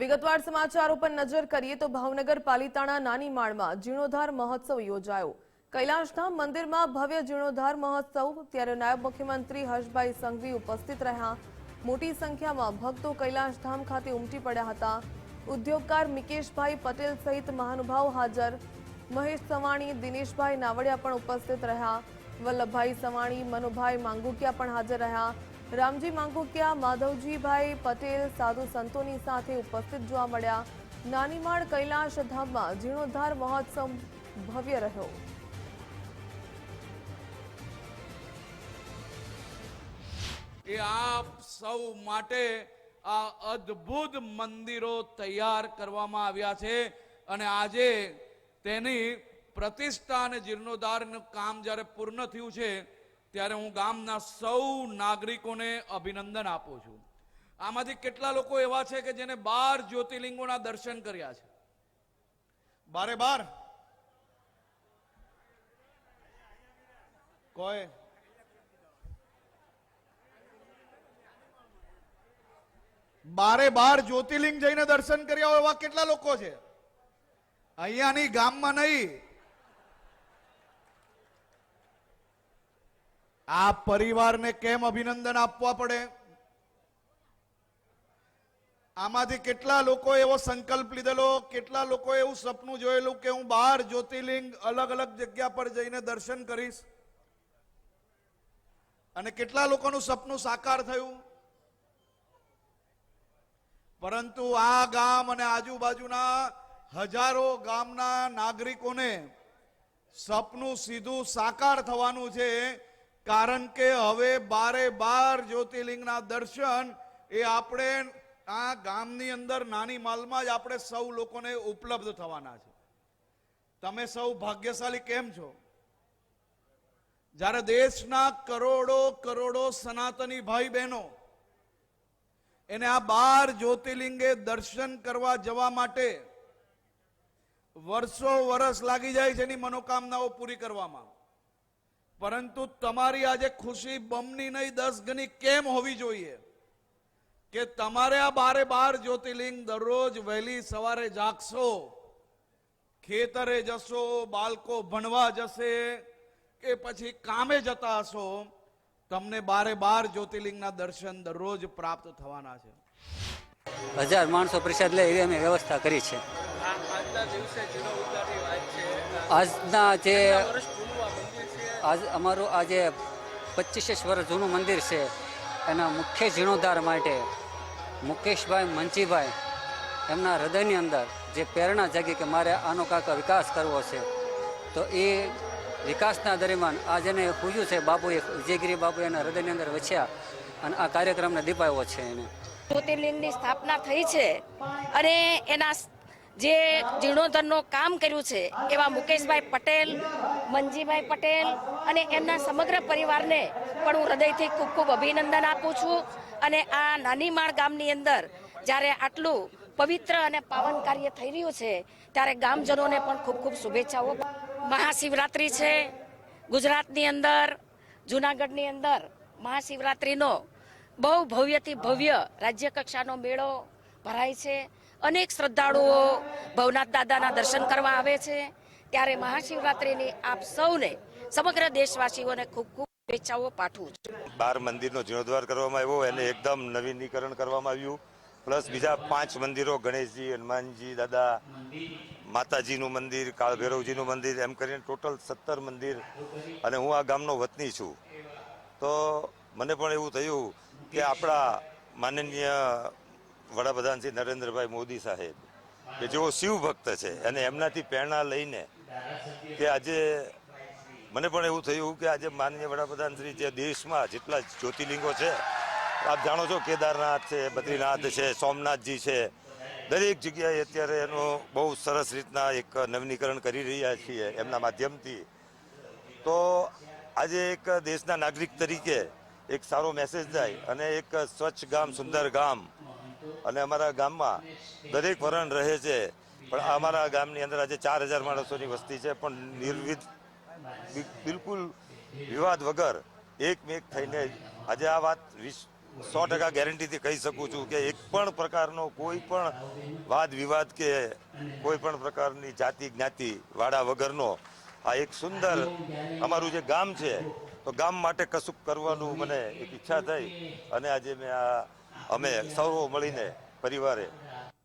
વિગતવાર સમાચારો પર નજર કરીએ તો ભાવનગર પાલિતાણા નાની માળમાં જીર્ણોદ્ધાર મહોત્સવ યોજાયો. કૈલાશધામ મંદિરમાં ભવ્ય જીર્ણોદ્ધાર મહોત્સવ, ત્યારે નાયબ મુખ્યમંત્રી હર્ષભાઈ સંઘવી ઉપસ્થિત રહ્યા. મોટી સંખ્યામાં ભક્તો કૈલાશધામ ખાતે ઉમટી પડ્યા હતા. ઉદ્યોગકાર મિકેશભાઈ પટેલ સહિત મહાનુભાવ હાજર. મહેશ સવાણી, દિનેશભાઈ નાવડિયા પણ ઉપસ્થિત રહ્યા. વલ્લભભાઈ સવાણી, મનુભાઈ માંગુકિયા પણ હાજર રહ્યા. રામજી માંગુકિયા માધવજીભાઈ પટેલ સાધુ સંતોની સાથે ઉપસ્થિત જોવા મળ્યા. નાનીમાળ કૈલાશ ધામમાં જીર્ણોદ્ધાર મહોત્સવ ભવ્ય રહ્યો. એ આપ સૌ માટે આ અદ્ભુત મંદિરો તૈયાર કરવામાં આવ્યા છે અને આજે તેની પ્રતિષ્ઠા અને જીર્ણોદ્ધારનું કામ જ્યારે પૂર્ણ થયું છે ત્યારે હું ગામના સૌ નાગરિકોને અભિનંદન આપું છું. આમાંથી કેટલા લોકો એવા છે કે જેને બાર જ્યોતિર્લિંગોના દર્શન કર્યા છે? બારે બાર? કોઈ? બારે બાર જ્યોતિર્લિંગ જઈને દર્શન કર્યા હોય એવા કેટલા લોકો છે? અહીંયાની ગામમાં નહીં. આ પરિવારને કેમ અભિનંદન આપવા પડે? આમાંથી કેટલા લોકો એવો સંકલ્પ લીધેલો, કેટલા લોકો એવું સપનું જોયેલું કે હું બાર જ્યોતિર્લિંગ અલગ અલગ જગ્યા પર જઈને દર્શન કરીશ? અને કેટલા લોકોનું સપનું સાકાર થયું? પરંતુ આ ગામ અને આજુબાજુના હજારો ગામના નાગરિકોને સપનું સીધું સાકાર થવાનું છે. કારણ કે હવે બારે બાર જ્યોતિર્લિંગના દર્શન એ આપણે આ ગામની અંદર નાની માલમાં જ આપણે સૌ લોકોને ઉપલબ્ધ થવાના છે. તમે સૌ ભાગ્યશાળી કેમ છો? જ્યારે દેશના કરોડો કરોડો સનાતની ભાઈ બહેનો એને આ બાર જ્યોતિર્લિંગે દર્શન કરવા જવા માટે વર્ષો વર્ષ લાગી જાય છે એની મનોકામનાઓ પૂરી કરવામાં. પરંતુ તમારી આજે ખુશી બમની નહીં દસ ગણી કેમ હોવી જોઈએ? કે તમારે આ બારે બાર જ્યોતિર્લિંગ દરરોજ વહેલી સવારે જાગશો ખેતરે જશો બાળકો ભણવા જશે કે પછી કામે જતા હશો તમને બારે બાર જ્યોતિર્લિંગના દર્શન દરરોજ પ્રાપ્ત થવાના છે. હજાર માણસો પ્રસાદ લે એવી અમે વ્યવસ્થા કરી છે. આજના જે આજ અમારું આજે પચીસેક વર્ષ જૂનું મંદિર છે. એના મુખ્ય જીર્ણોદ્ધાર માટે મુકેશભાઈ મંચીભાઈ એમના હૃદયની અંદર જે પ્રેરણા જાગી કે મારે આનો કાંક વિકાસ કરવો છે. તો એ વિકાસના દરમિયાન આ જેને પૂજ્યું છે બાપુએ, વિજયગીરી બાપુ એના હૃદયની અંદર વચ્યા અને આ કાર્યક્રમને દીપાવ્યો છે એને. જ્યોતિર્લિંગની સ્થાપના થઈ છે અને એના જે જીર્ણોદ્ધારનું કામ કર્યું છે, એવા મુકેશભાઈ પટેલ મંજીભાઈ પટેલ અને એમના સમગ્ર પરિવારને પણ હું હૃદયથી ખૂબ ખૂબ અભિનંદન આપું છું. અને આ નાની માળ ગામની અંદર જ્યારે આટલું પવિત્ર અને પાવન કાર્ય થઈ રહ્યું છે, ત્યારે ગામજનોને પણ ખૂબ ખૂબ શુભેચ્છાઓ. મહાશિવરાત્રિ છે, ગુજરાતની અંદર, જુનાગઢની અંદર મહાશિવરાત્રિનો બહુ ભવ્યથી ભવ્ય રાજ્ય કક્ષાનો મેળો ભરાય છે. અનેક શ્રદ્ધાળુઓ ભવનાથ દાદાના દર્શન કરવા આવે છે. ત્યારે મહાશિવરાત્રિની આપ સૌને સમગ્ર દેશવાસીઓને ખૂબ ખૂબ શુભેચ્છાઓ પાઠવું છું. બાર મંદિરનો જીર્ણોદ્ધાર કરવામાં આવ્યો એને એકદમ નવીનીકરણ કરવામાં આવ્યું. પ્લસ બીજા પાંચ મંદિરો ગણેશજી, હનુમાનજી, દાદા, માતાજીનું મંદિર, કાળભૈરવજીનું મંદિર, એમ કરીને ટોટલ સત્તર મંદિર અને હું આ ગામનો વતની છું. તો મને પણ એવું થયું કે આપણા માનનીય વડાપ્રધાન શ્રી નરેન્દ્રભાઈ મોદી સાહેબ, કે જેઓ શિવ ભક્ત છે, અને એમનાથી પ્રેરણા લઈને કે આજે મને પણ એવું થયું કે આજે માનનીય વડાપ્રધાન શ્રી જે દેશમાં જેટલા જ્યોતિર્લિંગો છે, આપ જાણો છો કેદારનાથ છે, બદ્રીનાથ છે, સોમનાથજી છે, દરેક જગ્યાએ અત્યારે એનું બહુ સરસ રીતના એક નવીનીકરણ કરી રહ્યા છીએ એમના માધ્યમથી. તો આજે એક દેશના નાગરિક તરીકે એક સારો મેસેજ જાય અને એક સ્વચ્છ ગામ, સુંદર ગામ અને અમારા ગામમાં દરેક વરણ રહે છે. પણ અમારા ગામની અંદર આજે ચાર હજાર માણસોની વસ્તી છે, પણ નિર્વિધ બિલકુલ વિવાદ વગર એકમેક થઈને આજે આ વાત વીસ, સો ટકા ગેરંટીથી કહી શકું છું કે એક પણ પ્રકારનો કોઈ પણ વાદ વિવાદ કે કોઈ પણ પ્રકારની જાતિ જ્ઞાતિ વાડા વગરનો આ એક સુંદર અમારું જે ગામ છે, તો ગામ માટે કશુંક કરવાનું મને એક ઈચ્છા થઈ અને આજે મેં આ અમે સૌ મળીને પરિવારે